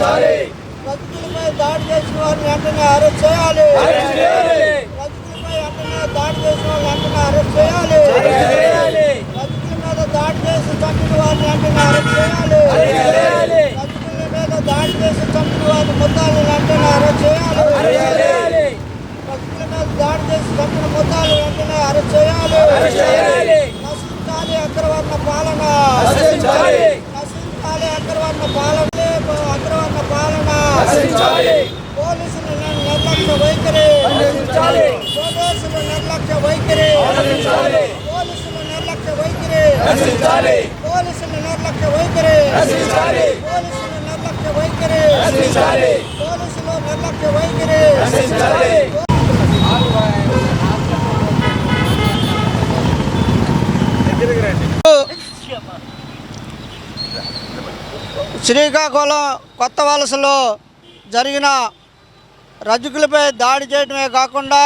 రజకులపై దాడి చేసిన వారిని వెంటనే అరెస్ట్ చేయాలి. రజకులపై వెంటనే దాడి చేసిన వారిని వెంటనే అరెస్ట్ చేయాలి. రజకుల మీద దాడి చేసి చంపిన వారిని వెంటనే అరెస్ట్ చేయాలి రజకుల మీద దాడి చేసి చంపిన వారిని ముద్దాలను వెంటనే అరెస్ట్ చేయాలి రజకుల మీద దాడి చేసి చంపిన ముద్దాలు వెంటనే అరెస్ట్ చేయాలి నశించాలి అగ్రవర్ణ పాలన నశించాలి అగ్రవర్ణ పాలన అగ్రవర్ణ పాలన పోలీసుల నిర్- నిర్లక్ష్య వైఖరి పోలీసుల నిర్లక్ష్య వైఖరి పోలీసుల నిర్లక్ష్య వైఖరి పోలీసుల నిర్లక్ష్య వైఖరి పోలీసుల నిర్లక్ష్య వైఖరి పోలీసుల నిర్లక్ష్య వైఖరి శ్రీకాకుళం కొత్త వలసలో జరిగిన రజకులపై దాడి చేయడమే కాకుండా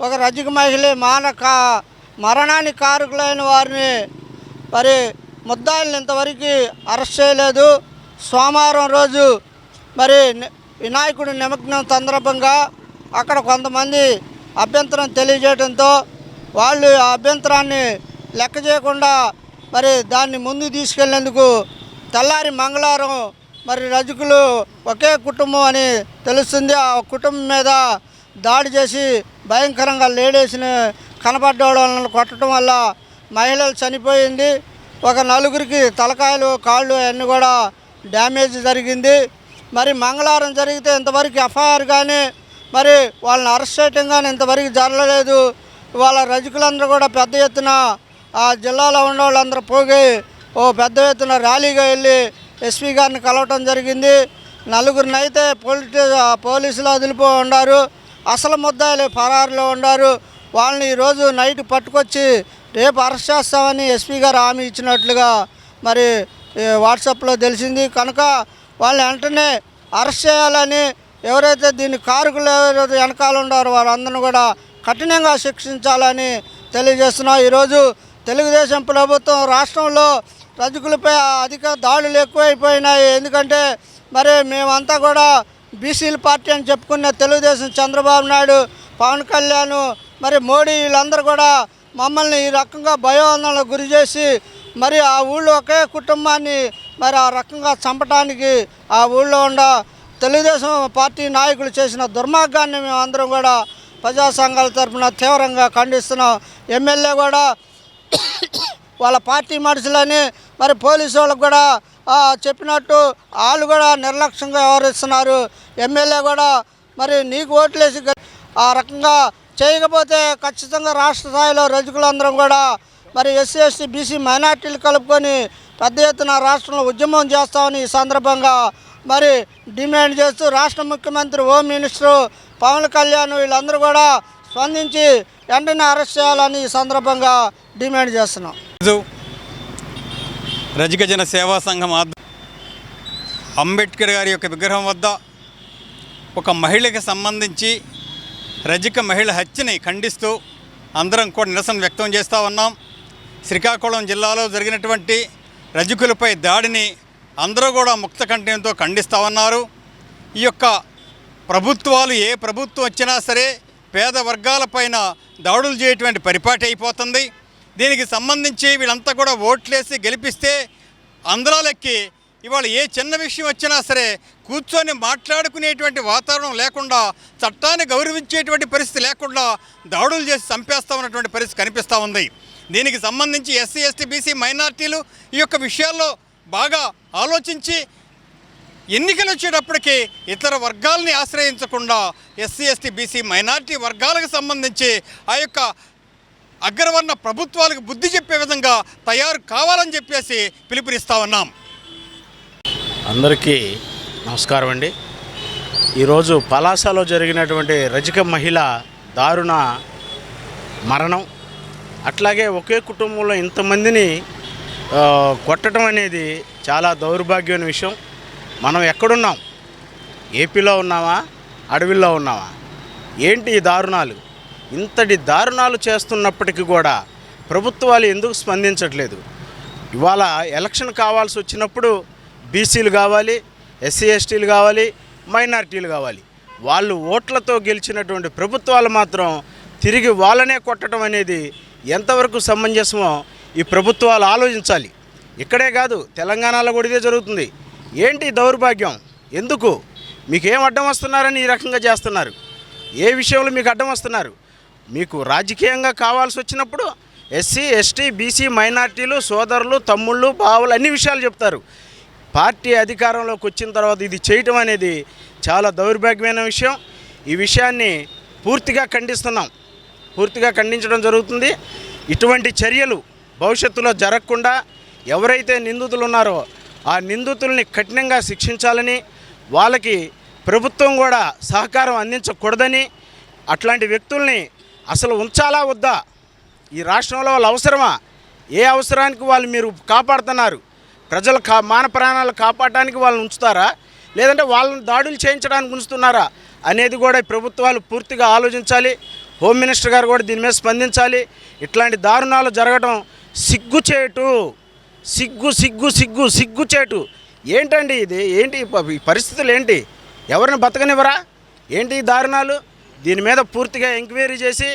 ఒక రజక మహిళ మానక మరణానికి కారకులైన వారిని మరి ముద్దాయిలను ఇంతవరకు అరెస్ట్ చేయలేదు. సోమవారం రోజు మరి వినాయకుడి నిమగ్నం సందర్భంగా అక్కడ కొంతమంది అభ్యంతరం తెలియజేయడంతో వాళ్ళు ఆ అభ్యంతరాన్ని లెక్క చేయకుండా మరి దాన్ని ముందుకు తీసుకెళ్ళేందుకు తెల్లారి మంగళవారం మరి రజకులు ఒకే కుటుంబం అని తెలుస్తుంది. ఆ కుటుంబం మీద దాడి చేసి భయంకరంగా లేడీస్ని కనపడ్డ కొట్టడం వల్ల మహిళలు చనిపోయింది. ఒక నలుగురికి తలకాయలు కాళ్ళు అన్నీ కూడా డ్యామేజ్ జరిగింది. మరి మంగళవారం జరిగితే ఇంతవరకు ఎఫ్ఐఆర్ కానీ మరి వాళ్ళని అరెస్ట్ చేయటం కానీ ఇంతవరకు జరగలేదు. వాళ్ళ రజకులందరూ కూడా పెద్ద ఎత్తున ఆ జిల్లాలో ఉన్న వాళ్ళందరూ పోగి ఓ పెద్ద ఎత్తున ర్యాలీగా వెళ్ళి ఎస్పీ గారిని కలవటం జరిగింది. నలుగురిని అయితే పోలీసు పోలీసులు వదిలిపో ఉన్నారు అసలు ముద్దాయిలు ఫరారులో ఉన్నారు వాళ్ళని ఈరోజు నైట్ పట్టుకొచ్చి రేపు అరెస్ట్ చేస్తామని ఎస్పీ గారు హామీ ఇచ్చినట్లుగా మరి వాట్సాప్లో తెలిసింది. కనుక వాళ్ళని వెంటనే అరెస్ట్ చేయాలని ఎవరైతే దీన్ని కారుకులు ఎవరైతే వెనకాల ఉన్నారో వారందరిని కూడా కఠినంగా శిక్షించాలని తెలియజేస్తున్నాం. ఈరోజు తెలుగుదేశం ప్రభుత్వం రాష్ట్రంలో రజకులపై అధిక దాడులు ఎక్కువైపోయినాయి. ఎందుకంటే మరి మేమంతా కూడా బీసీల పార్టీ అని చెప్పుకున్న తెలుగుదేశం చంద్రబాబు నాయుడు పవన్ కళ్యాణ్ మరి మోడీ వీళ్ళందరూ కూడా మమ్మల్ని ఈ రకంగా భయోందనలకు గురి చేసి మరి ఆ ఊళ్ళో ఒకే కుటుంబాన్ని మరి ఆ రకంగా చంపటానికి ఆ ఊళ్ళో ఉన్న తెలుగుదేశం పార్టీ నాయకులు చేసిన దుర్మార్గాన్ని మేము అందరం కూడా ప్రజా సంఘాల తరఫున తీవ్రంగా ఖండిస్తున్నాం. ఎమ్మెల్యే కూడా వాళ్ళ పార్టీ మనుషులని మరి పోలీసు వాళ్ళకు కూడా చెప్పినట్టు వాళ్ళు కూడా నిర్లక్ష్యంగా వ్యవహరిస్తున్నారు. ఎమ్మెల్యే కూడా మరి నీకు ఓట్లేసి ఆ రకంగా చేయకపోతే ఖచ్చితంగా రాష్ట్ర స్థాయిలో రజకులందరం కూడా మరి ఎస్సీ ఎస్టీ బీసీ మైనార్టీలు కలుపుకొని పెద్ద ఎత్తున రాష్ట్రంలో ఉద్యమం చేస్తామని ఈ సందర్భంగా మరి డిమాండ్ చేస్తూ రాష్ట్ర ముఖ్యమంత్రి హోమ్ మినిస్టరు పవన్ కళ్యాణ్ వీళ్ళందరూ కూడా స్పందించి వెంటనే అరెస్ట్ చేయాలని ఈ సందర్భంగా డిమాండ్ చేస్తున్నాం. రోజు రజకజన సేవా సంఘం ఆధ్వ అంబేద్కర్ గారి యొక్క విగ్రహం వద్ద ఒక మహిళకి సంబంధించి రజిక మహిళ హత్యని ఖండిస్తూ అందరం కూడా నిరసన వ్యక్తం చేస్తూ ఉన్నాం. శ్రీకాకుళం జిల్లాలో జరిగినటువంటి రజకులపై దాడిని అందరూ కూడా ముక్త కంఠంతో ఖండిస్తూ ఉన్నారు. ఈ యొక్క ప్రభుత్వాలు ఏ ప్రభుత్వం వచ్చినా సరే పేద వర్గాలపైన దాడులు చేయటువంటి పరిపాటి అయిపోతుంది. దీనికి సంబంధించి వీళ్ళంతా కూడా ఓట్లేసి గెలిపిస్తే ఆంధ్రాలెక్కి ఇవాళ ఏ చిన్న విషయం వచ్చినా సరే కూర్చొని మాట్లాడుకునేటువంటి వాతావరణం లేకుండా చట్టాన్ని గౌరవించేటువంటి పరిస్థితి లేకుండా దాడులు చేసి చంపేస్తా ఉన్నటువంటి పరిస్థితి కనిపిస్తూ ఉంది. దీనికి సంబంధించి ఎస్సీ ఎస్టీ బీసీ మైనార్టీలు ఈ యొక్క విషయాల్లో బాగా ఆలోచించి ఎన్నికలు వచ్చేటప్పటికి ఇతర వర్గాల్ని ఆశ్రయించకుండా S C S T B C minority వర్గాలకు సంబంధించి ఆ యొక్క అగ్రవర్ణ ప్రభుత్వాలకు బుద్ధి చెప్పే విధంగా తయారు కావాలని చెప్పేసి పిలుపునిస్తా ఉన్నాం. అందరికీ నమస్కారం అండి. ఈరోజు పలాసలో జరిగినటువంటి రజక మహిళ దారుణ మరణం అట్లాగే ఒకే కుటుంబంలో ఇంతమందిని కొట్టడం అనేది చాలా దౌర్భాగ్యమైన విషయం. మనం ఎక్కడున్నాం? ఏపీలో ఉన్నామా? అడవిలో ఉన్నామా? ఏంటి ఈ దారుణాలు? ఇంతటి దారుణాలు చేస్తున్నప్పటికీ కూడా ప్రభుత్వాలు ఎందుకు స్పందించట్లేదు? ఇవాళ ఎలక్షన్ కావాల్సి వచ్చినప్పుడు బీసీలు కావాలి ఎస్సీ ఎస్టీలు కావాలి మైనార్టీలు కావాలి. వాళ్ళు ఓట్లతో గెలిచినటువంటి ప్రభుత్వాలు మాత్రం తిరిగి వాళ్ళనే కొట్టడం అనేది ఎంతవరకు సమంజసమో ఈ ప్రభుత్వాలు ఆలోచించాలి. ఇక్కడే కాదు తెలంగాణలో కూడా ఇదే జరుగుతుంది. ఏంటి దౌర్భాగ్యం? ఎందుకు? మీకు ఏం అడ్డం వస్తున్నారని ఈ రకంగా చేస్తున్నారు. ఏ విషయంలో మీకు అడ్డం వస్తున్నారు? మీకు రాజకీయంగా కావాల్సి వచ్చినప్పుడు ఎస్సీ ఎస్టీ బీసీ మైనార్టీలు సోదరులు తమ్ముళ్ళు బావులు అన్ని విషయాలు చెప్తారు. పార్టీ అధికారంలోకి వచ్చిన తర్వాత ఇది చేయటం అనేది చాలా దౌర్భాగ్యమైన విషయం. ఈ విషయాన్ని పూర్తిగా ఖండిస్తున్నాం. పూర్తిగా ఖండించడం జరుగుతుంది. ఇటువంటి చర్యలు భవిష్యత్తులో జరగకుండా ఎవరైతే నిందితులు ఉన్నారో ఆ నిందితుల్ని కఠినంగా శిక్షించాలని వాళ్ళకి ప్రభుత్వం కూడా సహకారం అందించకూడదని అట్లాంటి వ్యక్తుల్ని అసలు ఉంచాలా వద్దా? ఈ రాష్ట్రంలో వాళ్ళు అవసరమా? ఏ అవసరానికి వాళ్ళు మీరు కాపాడుతున్నారు? ప్రజల కా మాన ప్రాణాలు కాపాడటానికి వాళ్ళని ఉంచుతారా? లేదంటే వాళ్ళని దాడులు చేయించడానికి ఉంచుతున్నారా? అనేది కూడా ప్రభుత్వాలు పూర్తిగా ఆలోచించాలి. హోమ్ మినిస్టర్ గారు కూడా దీని మీద స్పందించాలి. ఇట్లాంటి దారుణాలు జరగడం సిగ్గుచేటు సిగ్గు సిగ్గు సిగ్గు సిగ్గుచేటు ఏంటండి ఇది? ఏంటి ఈ పరిస్థితులు ఏంటి? ఎవరిని బతకనివ్వరా? ఏంటి ఈ దారుణాలు? దీని మీద పూర్తిగా ఎంక్వైరీ చేసి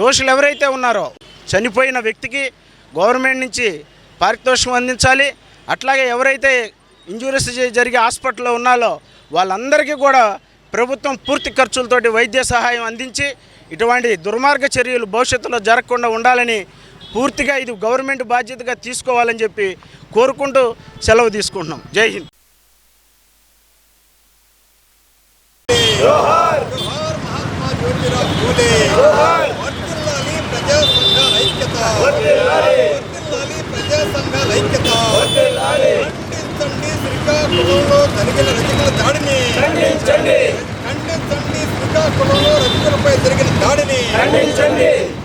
దోషులు ఎవరైతే ఉన్నారో చనిపోయిన వ్యక్తికి గవర్నమెంట్ నుంచి పారితోషికం అందించాలి. అట్లాగే ఎవరైతే ఇంజూరీస్ జరిగే హాస్పిటల్లో ఉన్నాలో వాళ్ళందరికీ కూడా ప్రభుత్వం పూర్తి ఖర్చులతోటి వైద్య సహాయం అందించి ఇటువంటి దుర్మార్గ చర్యలు భవిష్యత్తులో జరగకుండా ఉండాలని పూర్తిగా ఇది గవర్నమెంట్ బాధ్యతగా తీసుకోవాలని చెప్పి కోరుకుంటూ సెలవు తీసుకుంటున్నాం. జై హింద్. ఫూలే వర్ధిల్లాలి ప్రజా సంఘాల ఐక్యత. వర్ధిల్లాలి ప్రజా సంఘాల ఐక్యత. ఖండించండి శ్రీకాకుళంలో జరిగిన రచనల దాడిని. ఖండించండి. ఖండించండి శ్రీకాకుళంలో రచనలపై జరిగిన దాడిని. ఖండించండి.